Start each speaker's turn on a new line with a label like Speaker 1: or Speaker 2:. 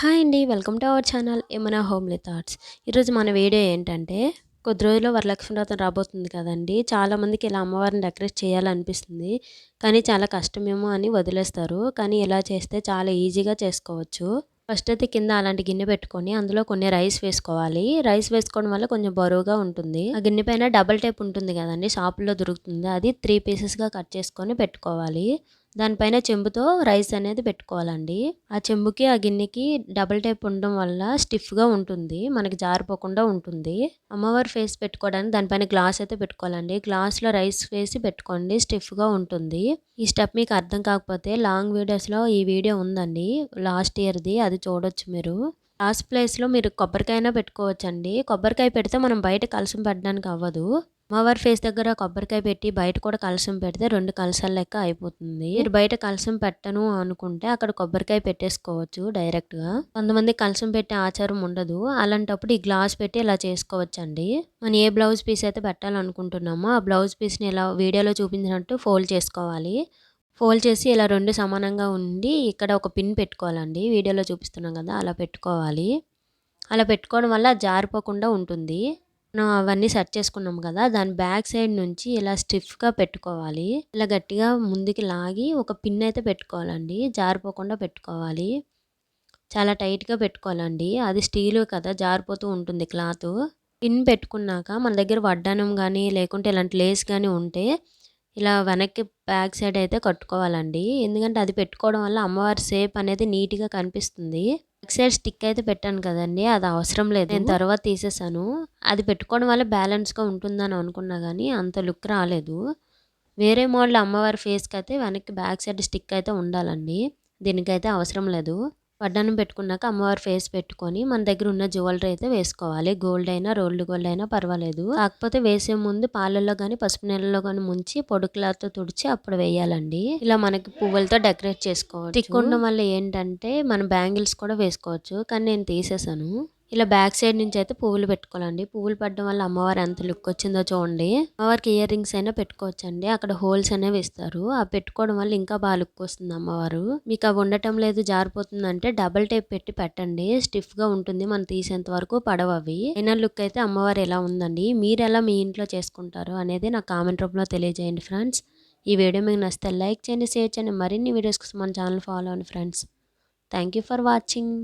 Speaker 1: Hi అండి welcome to our channel ఏమైనా homely thoughts. ఈరోజు మన వీడియో ఏంటంటే కొద్ది రోజుల్లో వరలక్ష్మి వ్రతం రాబోతుంది కదండి. చాలామందికి ఇలా అమ్మవారిని డెకరేట్ చేయాలనిపిస్తుంది కానీ చాలా కష్టమేమో అని వదిలేస్తారు. కానీ ఇలా చేస్తే చాలా ఈజీగా చేసుకోవచ్చు. ఫస్ట్ అయితే కింద అలాంటి గిన్నె పెట్టుకొని అందులో కొన్ని రైస్ వేసుకోవాలి. రైస్ వేసుకోవడం వల్ల కొంచెం బరువుగా ఉంటుంది. ఆ గిన్నె పైన డబల్ టైప్ ఉంటుంది కదండి షాపుల్లో దొరుకుతుంది. అది త్రీ పీసెస్గా కట్ చేసుకొని పెట్టుకోవాలి. దానిపైన చెంబుతో రైస్ అనేది పెట్టుకోవాలండి. ఆ చెంబుకి ఆ గిన్నెకి డబుల్ టైప్ ఉండడం వల్ల స్టిఫ్గా ఉంటుంది. మనకి జారిపోకుండా ఉంటుంది. అమ్మవారి ఫేస్ పెట్టుకోవడానికి దానిపైన గ్లాస్ అయితే పెట్టుకోవాలండి. గ్లాస్లో రైస్ వేసి పెట్టుకోండి. స్టిఫ్గా ఉంటుంది. ఈ స్టెప్ మీకు అర్థం కాకపోతే లాంగ్ వీడియోస్లో ఈ వీడియో ఉందండి. లాస్ట్ ఇయర్ది అది చూడొచ్చు మీరు. లాస్ట్ ప్లేస్లో మీరు కొబ్బరికాయనా పెట్టుకోవచ్చండి. కొబ్బరికాయ పెడితే మనం బయట కలసం పెట్టడానికి అవ్వదు. అమ్మవారి ఫేస్ దగ్గర కొబ్బరికాయ పెట్టి బయట కూడా కలసం పెడితే రెండు కలసాల లెక్క అయిపోతుంది. మీరు బయట కలసం పెట్టను అనుకుంటే అక్కడ కొబ్బరికాయ పెట్టేసుకోవచ్చు డైరెక్ట్గా కొంతమంది కలసం పెట్టే ఆచారం ఉండదు. అలాంటప్పుడు ఈ గ్లాస్ పెట్టి ఇలా చేసుకోవచ్చండి. మనం ఏ బ్లౌజ్ పీస్ అయితే పెట్టాలనుకుంటున్నామో ఆ బ్లౌజ్ పీస్ని ఇలా వీడియోలో చూపించినట్టు ఫోల్డ్ చేసుకోవాలి. ఫోల్డ్ చేసి ఇలా రెండు సమానంగా ఉండి ఇక్కడ ఒక పిన్ పెట్టుకోవాలండి. వీడియోలో చూపిస్తున్నాం కదా అలా పెట్టుకోవాలి. అలా పెట్టుకోవడం వల్ల జారిపోకుండా ఉంటుంది. మనం అవన్నీ సెట్ చేసుకున్నాం కదా దాని బ్యాక్ సైడ్ నుంచి ఇలా స్టిఫ్గా పెట్టుకోవాలి. ఇలా గట్టిగా ముందుకి లాగి ఒక పిన్ అయితే పెట్టుకోవాలండి. జారిపోకుండా పెట్టుకోవాలి. చాలా టైట్గా పెట్టుకోవాలండి. అది స్టీల్ కదా జారిపోతూ ఉంటుంది క్లాత్. పిన్ పెట్టుకున్నాక మన దగ్గర వడ్డానం కానీ లేకుంటే ఇలాంటి లేస్ కానీ ఉంటే ఇలా వెనక్కి బ్యాక్ సైడ్ అయితే కట్టుకోవాలండి. ఎందుకంటే అది పెట్టుకోవడం వల్ల అమ్మవారి షేప్ అనేది నీట్గా కనిపిస్తుంది. బ్యాక్ సైడ్ స్టిక్ అయితే పెట్టాను కదండి అది అవసరం లేదు. నేను తర్వాత తీసేసాను. అది పెట్టుకోవడం వల్ల బ్యాలెన్స్గా ఉంటుందని అనుకున్నా కానీ అంత లుక్ రాలేదు. వేరే మోడల్ అమ్మవారి ఫేస్కి అయితే వెనక్కి బ్యాక్ సైడ్ స్టిక్ అయితే ఉండాలండి. దీనికైతే అవసరం లేదు. వడ్డానం పెట్టుకున్నాక అమ్మవారి ఫేస్ పెట్టుకొని మన దగ్గర ఉన్న జ్యువెలరీ అయితే వేసుకోవాలి. గోల్డ్ అయినా రోల్డ్ గోల్డ్ అయినా పర్వాలేదు. కాకపోతే వేసే ముందు పాలల్లో కానీ పసుపు నీళ్ళలో కానీ ముంచి పొడి క్లాత్ తుడిచి అప్పుడు వేయాలండి. ఇలా మనకి పువ్వులతో డెకరేట్ చేసుకోవచ్చు. తిక్కుండడం వల్ల ఏంటంటే మన బ్యాంగిల్స్ కూడా వేసుకోవచ్చు. కానీ నేను తీసేసాను. ఇలా బ్యాక్ సైడ్ నుంచి అయితే పువ్వులు పెట్టుకోవాలండి. పువ్వులు పెట్టడం వల్ల అమ్మవారు ఎంత లుక్ వచ్చిందో చూడండి. అమ్మవారికి ఇయర్ రింగ్స్ అయినా పెట్టుకోవచ్చండి. అక్కడ హోల్స్ అనేవి ఇస్తారు. ఆ పెట్టుకోవడం వల్ల ఇంకా బాగా లుక్ వస్తుంది అమ్మవారు. మీకు అవి ఉండటం లేదు జారిపోతుంది అంటే డబల్ టైప్ పెట్టి పెట్టండి. స్టిఫ్గా ఉంటుంది మనం తీసేంత వరకు పడవ అవి. అయినా లుక్ అయితే అమ్మవారు ఎలా ఉందండి? మీరు ఎలా మీ ఇంట్లో చేసుకుంటారు అనేది నాకు కామెంట్ రూపంలో తెలియజేయండి ఫ్రెండ్స్. ఈ వీడియో మీకు నచ్చితే లైక్ చేయండి షేర్ చేయండి. మరిన్ని వీడియోస్ కోసం మన ఛానల్ ఫాలో అవ్వండి friends. Thank you for watching.